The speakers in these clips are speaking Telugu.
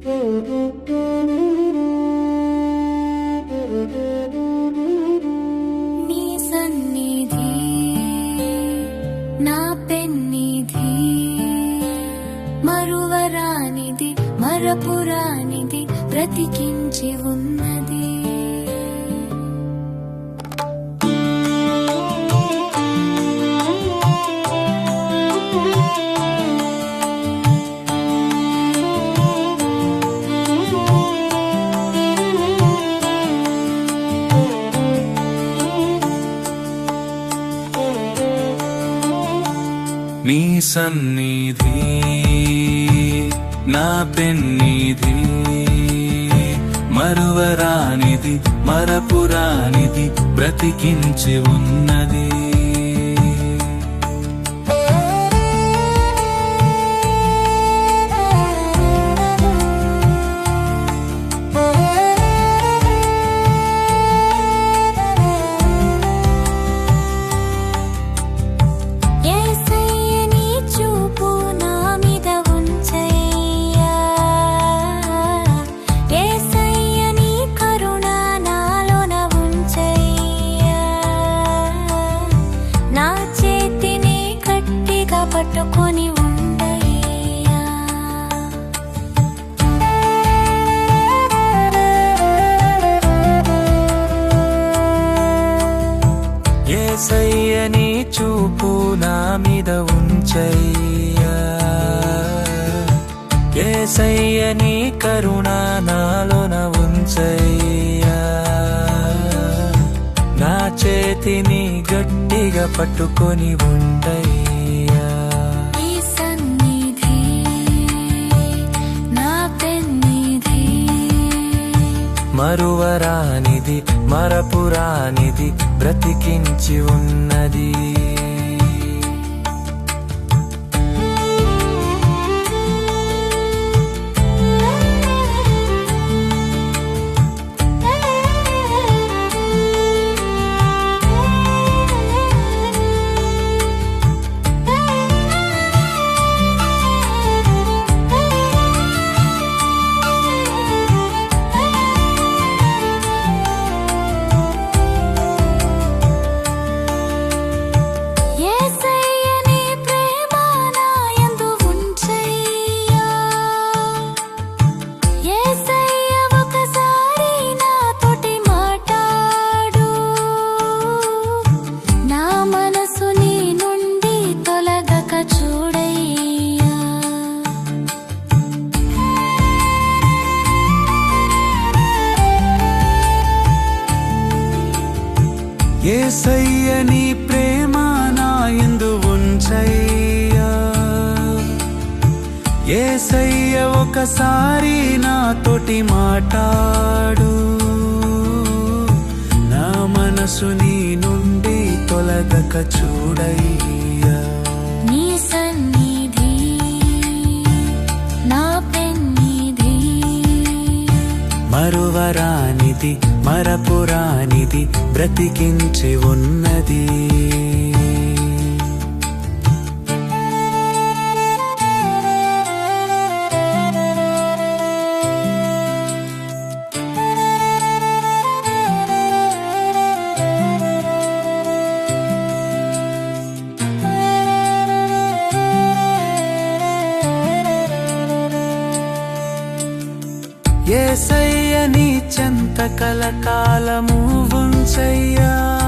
నీ సన్నిధి నా పెన్నిధి మరువరానిది మరపురానిది బ్రతికించి ఉన్నది. నీ సన్నిధి నా పెన్నిధి మరువరానిది మరపురానిది బ్రతికించి ఉన్నది. మీద ఉంచయ్యా. నీ కరుణ నాలోన ఉంచయ్యా. నా చేతిని గట్టిగా పట్టుకొని ఉండయ్యా. మరువరానిది మరపురానిది బ్రతికించి ఉన్నది. ఏసయ్య నీ ప్రేమ నా యందు ఉంచయ్యా. ఏసయ్య ఒకసారి నాతోటి మాట్లాడు నా మనసు నీ నుండి తొలగక చూడయ్యా. మరువరానిది మరపురానిది బ్రతికించి ఉన్నది. ఏసయ్య చెంత కలకాలము ఉంచయ్యా.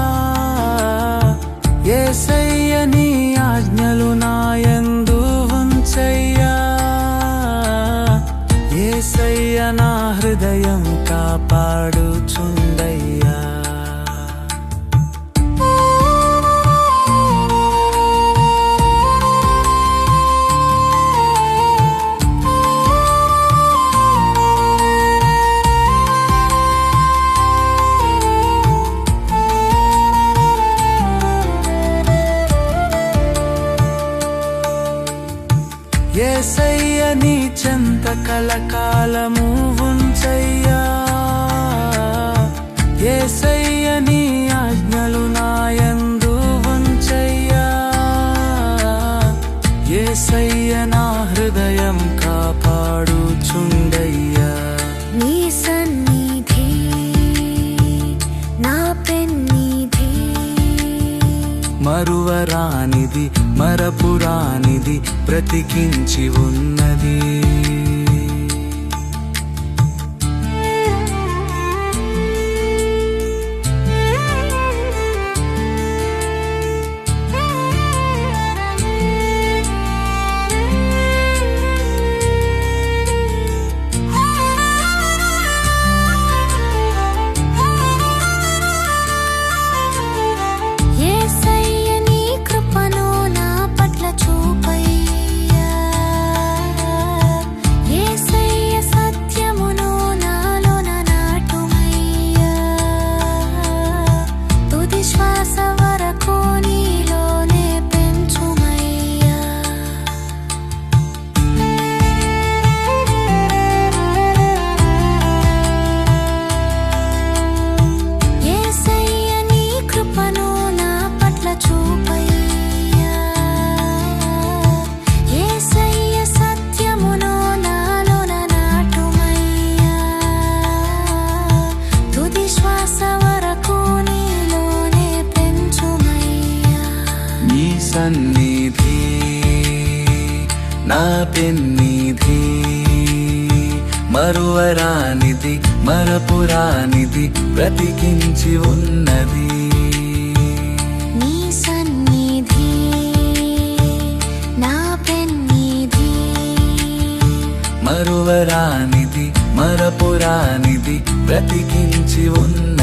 సకల కాలము ఉంచయ్యా. ఏసయ్య నీ ఆజ్ఞలు నాయందు ఉంచయ్యా. ఏసయ్య నా హృదయం కాపాడుచుండయ్యా. నీ సన్నిధి నా పెన్నిధి. మరువరానిది మరపురానిది ప్రతికించి ఉన్నది. నీ సన్నిధి నా పెన్నిధి మరువరానిది మరపురానిది బ్రతికించి ఉన్నది. మరువరానిది మరపురానిది బ్రతికించి ఉన్నది